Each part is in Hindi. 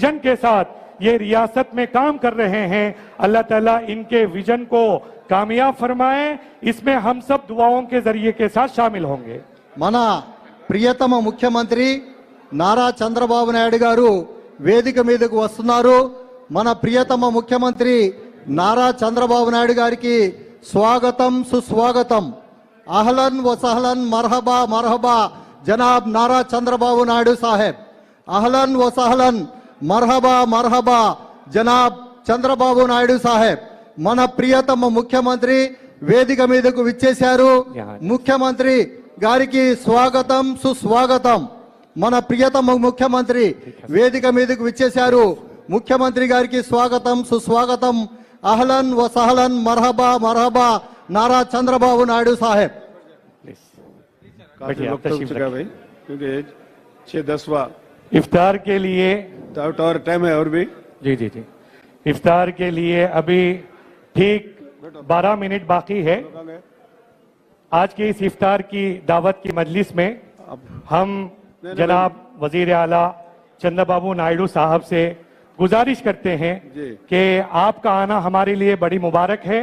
विजन के साथ ये रियासत में काम कर रहे हैं अल्लाह ताला इनके विजन को कामयाब फरमाए इसमें हम सब दुआओं के जरिए के साथ शामिल होंगे మన ప్రియతమ ముఖ్యమంత్రి నారా చంద్రబాబు నాయుడు గారు వేదిక మీదకు వస్తున్నారు మన ప్రియతమ ముఖ్యమంత్రి నారా చంద్రబాబు నాయుడు గారికి స్వాగతం సుస్వాగతం అహ్లన్ వసహలన్ మర్హబా మర్హబా జనాబ్ నారా చంద్రబాబు నాయుడు సాహెబ్ అహ్లన్ వసహలన్ మర్హబా మర్హబా జనాబ్ చంద్రబాబు నాయుడు సాహెబ్ మన ప్రియతమ ముఖ్యమంత్రి వేదిక మీదకు విచ్చేశారు ముఖ్యమంత్రి గారికి స్వాగతం సుస్వాగతం మన ప్రియతమ ముఖ్యమంత్రి వేదిక మీదకు విచ్చేశారు ముఖ్యమంత్రి గారికి స్వాగతం సుస్వాగతం అహ్లన్ వ సహలన్ మర్హబా మర్హబా నారా చంద్రబాబు నాయుడు సాహెబ్ प्लीज काफी बैठिए, आप वक्त हो तशरीफ चुका रखिए। भाई क्योंकि छह दसवा इफ्तार के लिए और टाइम है और भी। जी जी जी। इफ्तार के लिए अभी ठीक 12 मिनट बाकी है। आज की इस इफ्तार की दावत की मजलिस में हम जनाब वज़ीर आला चंद्रबाबू नायडू साहब से गुजारिश करते हैं कि आपका आना हमारे लिए बड़ी मुबारक है।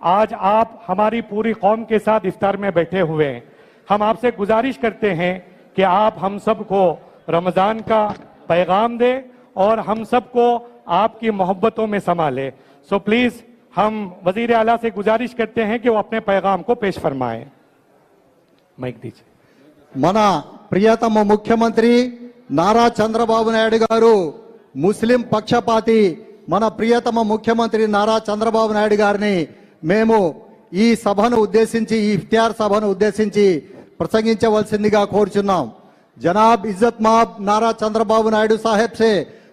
आज आप हमारी पूरी कौम के साथ इफ्तार में बैठे हुए हैं। हम आपसे गुजारिश करते हैं कि आप हम सबको रमजान का पैगाम दें और हम सबको आपकी मोहब्बतों में संभाले सो प्लीज हम वजीर आला से गुजारिश करते हैं कि वो अपने पैगाम को पेश फरमाएं माइक दीजिए మన ప్రియతమ ముఖ్యమంత్రి నారా చంద్రబాబు నాయుడు గారు ముస్లిం పక్షపాతి మన ప్రియతమ ముఖ్యమంత్రి నారా చంద్రబాబు నాయుడు గారిని మేము ఈ సభను ఉద్దేశించి ఈ ఇఫ్తియార్ సభను ఉద్దేశించి ప్రసంగించవలసిందిగా కోరుచున్నాం जनाब इज़्ज़त माब नारा चंद्रबाबू नायडू साहब से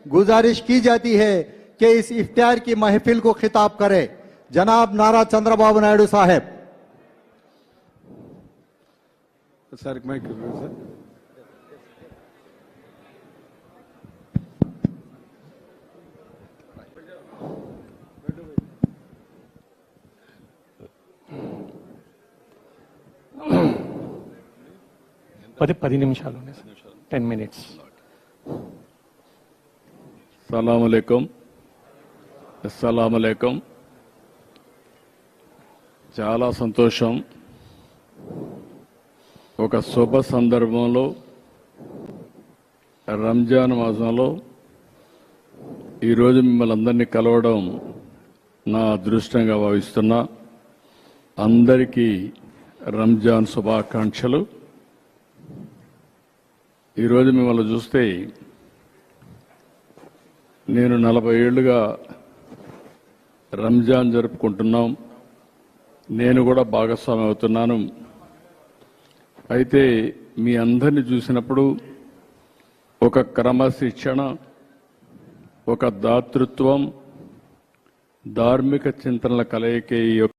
गुजारिश की जाती है कि इस इफ्तार की महफिल को खिताब करें। जनाब नारा चंद्रबाबू नायडू साहब। सर मैं सर పది పది నిమిషాలు టెన్ మినిట్స్ సలాంకం అస్సలామలైకుం చాలా సంతోషం. ఒక శుభ సందర్భంలో రంజాన్ మాసంలో ఈరోజు మిమ్మల్ని అందరినీ కలవడం నా అదృష్టంగా భావిస్తున్నా. అందరికీ రంజాన్ శుభాకాంక్షలు. ఈరోజు మిమ్మల్ని చూస్తే నేను నలభై ఏళ్ళుగా రంజాన్ జరుపుకుంటున్నాం. నేను కూడా భాగస్వామి అవుతున్నాను. అయితే మీ అందరిని చూసినప్పుడు ఒక క్రమశిక్షణ ఒక దాతృత్వం ధార్మిక చింతనల కలయిక ఈ యొక్క